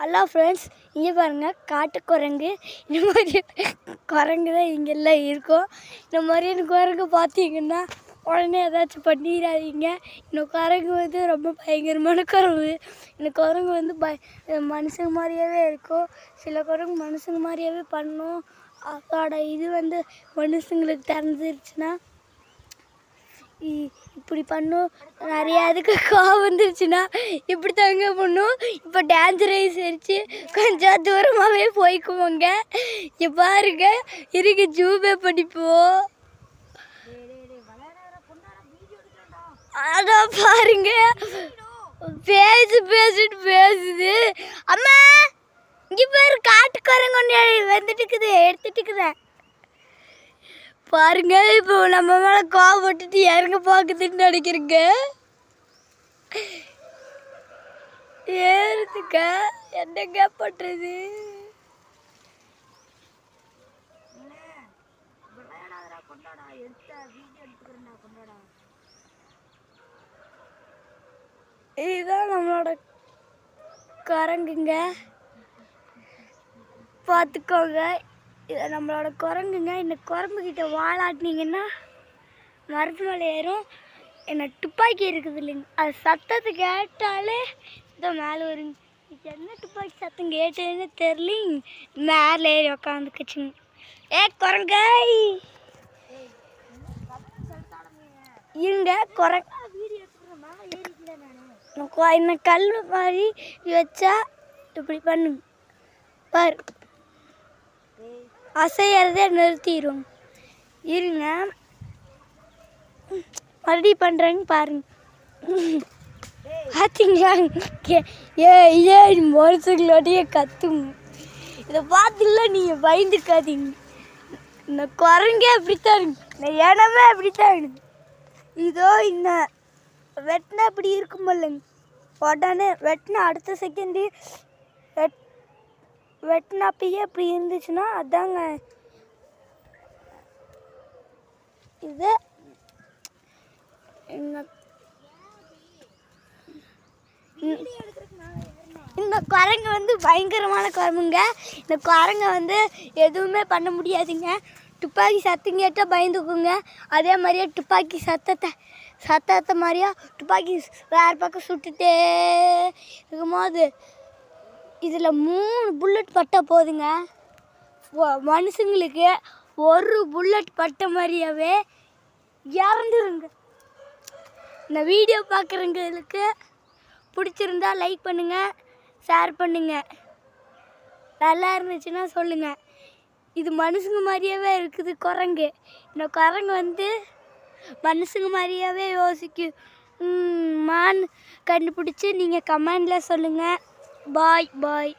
Hello friends இங்கே பாருங்கள் காட்டு குரங்கு இந்த மாதிரி குரங்கு தான் இங்கெல்லாம் இருக்கும். இந்த மாதிரியான குரங்கு பார்த்தீங்கன்னா உடனே ஏதாச்சும் பண்ணிடாதீங்க. இந்த குரங்கு வந்து ரொம்ப பயங்கரமான குரங்கு. இந்த குரங்கு வந்து பய மனுஷங்க மாதிரியாவே இருக்கும். சில குரங்கு மனுஷங்க மாதிரியாவே பண்ணும். அதோட இது வந்து மனுஷங்களுக்கு திறந்துருச்சுன்னா இப்படி பண்ணும். நிறையா இதுக்கு கோவம் வந்துருச்சுன்னா இப்படி தாங்க பண்ணும். இப்போ டேஞ்சரைஸ் ஆயிடுச்சு கொஞ்சம் தூரமாகவே போய்க்குவோங்க. இங்க பாருங்க. இருக்கு ஜூபே படிப்போம். அதான் பாருங்க. பேசு பேசிட்டு பேசுது. அம்மா இங்கே பேர் காட்டுக்காரங்க ஒன்று வந்துட்டு இருக்குது எடுத்துட்டு இருக்குதேன் பாருங்க இப்போ நம்ம மேல கோவப்பட்டுட்டு இறங்க பார்க்குதுன்னு நினைக்கிறீங்க? ஏறுதுக்க என்னங்க பண்றது? இதுதான் நம்மளோட கரங்குங்க. பார்த்துக்கோங்க. இதை நம்மளோட குரங்குங்க. இந்த குரம்புக்கிட்ட வாழாட்டினீங்கன்னா மரத்து மேலே ஏறும். என்ன துப்பாக்கி இருக்குது இல்லைங்க அது சத்தத்தை கேட்டாலே இதோ மேலே வருங்க இது என்ன துப்பாக்கி சத்தம் கேட்டதுன்னு தெரியலிங்க மேலே ஏறி உக்காந்துக்குச்சுங்க. ஏ குரங்காய்! இருங்க குரங்கு என்ன கல் மாதிரி வச்சா இப்படி பண்ணுங்க பாரு. அசையறதே நிறுத்திடும் இருங்க. மறுபடியும் பண்ணுறேங்க பாருங்க. பார்த்தீங்களா கே- ஏ ஏ மருத்துவங்களோடைய கத்துங்க இதை பார்த்துல நீங்கள் பயந்துக்காதீங்க. இந்த குரங்கே அப்படித்தான் இருக்கு. இந்த இடமே அப்படித்தான் இருக்கு. இதோ இந்த வெட்டினா இப்படி இருக்கும் இல்லைங்க உடனே வெட்டின அடுத்த செகண்டு வெட் வெட்டினப்பயே இப்படி இருந்துச்சுன்னா அதாங்க. இது இந்த குரங்கு வந்து பயங்கரமான குரங்குங்க. இந்த குரங்க வந்து எதுவுமே பண்ண முடியாதுங்க. துப்பாக்கி சத்தம் கேட்டால் பயந்துக்குங்க. அதே மாதிரியே துப்பாக்கி சத்தத்தை சத்தத்தை மாதிரியா துப்பாக்கி வேறு பக்கம் சுட்டுட்டே இருக்கும்போது இதில் மூணு புல்லட் பட்ட போதுங்க. மனுஷங்களுக்கு ஒரு புல்லட் பட்ட மாதிரியாவே இறந்துருங்க. இந்த வீடியோ பார்க்குறவங்களுக்கு பிடிச்சிருந்தா லைக் பண்ணுங்கள் ஷேர் பண்ணுங்கள் நல்லா இருந்துச்சுன்னா சொல்லுங்கள் இது மனுஷங்க மாதிரியாவே இருக்குது குரங்கு. இந்த குரங்கு வந்து மனுஷங்க மாதிரியாவே யோசிக்கும். மான் கண்டுபிடிச்சி நீங்கள் கமெண்டில் சொல்லுங்கள் பாய் பாய்